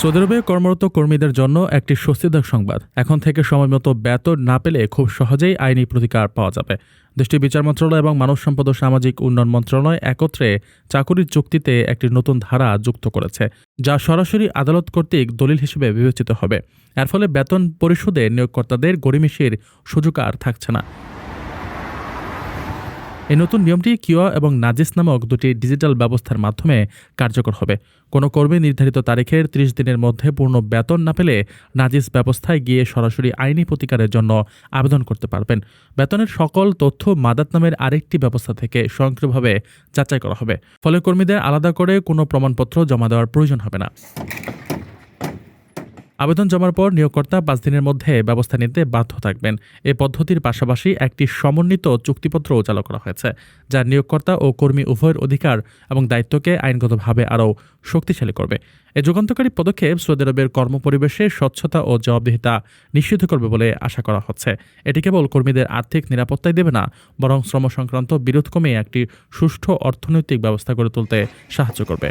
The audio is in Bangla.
সৌদি আরবে কর্মরত কর্মীদের জন্য একটি স্বস্তিদায়ক সংবাদ। এখন থেকে সময়মতো বেতন না পেলে খুব সহজেই আইনি প্রতিকার পাওয়া যাবে। দেশটির বিচার মন্ত্রণালয় এবং মানব সম্পদ ও সামাজিক উন্নয়ন মন্ত্রণালয় একত্রে চাকুরির চুক্তিতে একটি নতুন ধারা যুক্ত করেছে, যা সরাসরি আদালত কর্তৃক দলিল হিসেবে বিবেচিত হবে। এর ফলে বেতন পরিশোধে নিয়োগকর্তাদের গরিমিসির সুযোগ আর থাকছে না। এই নতুন নিয়মটি কিওয়া এবং নাজিস নামক দুটি ডিজিটাল ব্যবস্থার মাধ্যমে কার্যকর হবে। কোনো কর্মী নির্ধারিত তারিখের ত্রিশ দিনের মধ্যে পূর্ণ বেতন না পেলে নাজিস ব্যবস্থায় গিয়ে সরাসরি আইনি প্রতিকারের জন্য আবেদন করতে পারবেন। বেতনের সকল তথ্য মাদাত নামের আরেকটি ব্যবস্থা থেকে স্বয়ংক্রিয়ভাবে যাচাই করা হবে। ফলে কর্মীদের আলাদা করে কোনো প্রমাণপত্র জমা দেওয়ার প্রয়োজন হবে না। আবেদন জমার পর নিয়োগকর্তা পাঁচ দিনের মধ্যে ব্যবস্থা নিতে বাধ্য থাকবেন। এ পদ্ধতির পাশাপাশি একটি সমন্বিত চুক্তিপত্রও চালু করা হয়েছে, যা নিয়োগকর্তা ও কর্মী উভয়ের অধিকার এবং দায়িত্বকে আইনগতভাবে আরও শক্তিশালী করবে। এ যুগান্তকারী পদক্ষেপ সৌদি আরবের কর্মপরিবেশে স্বচ্ছতা ও জবাবদিহিতা নিশ্চিত করবে বলে আশা করা হচ্ছে। এটি কেবল কর্মীদের আর্থিক নিরাপত্তাই দেবে না, বরং শ্রম সংক্রান্ত বিরোধ কমিয়ে একটি সুষ্ঠু অর্থনৈতিক ব্যবস্থা গড়ে তুলতে সাহায্য করবে।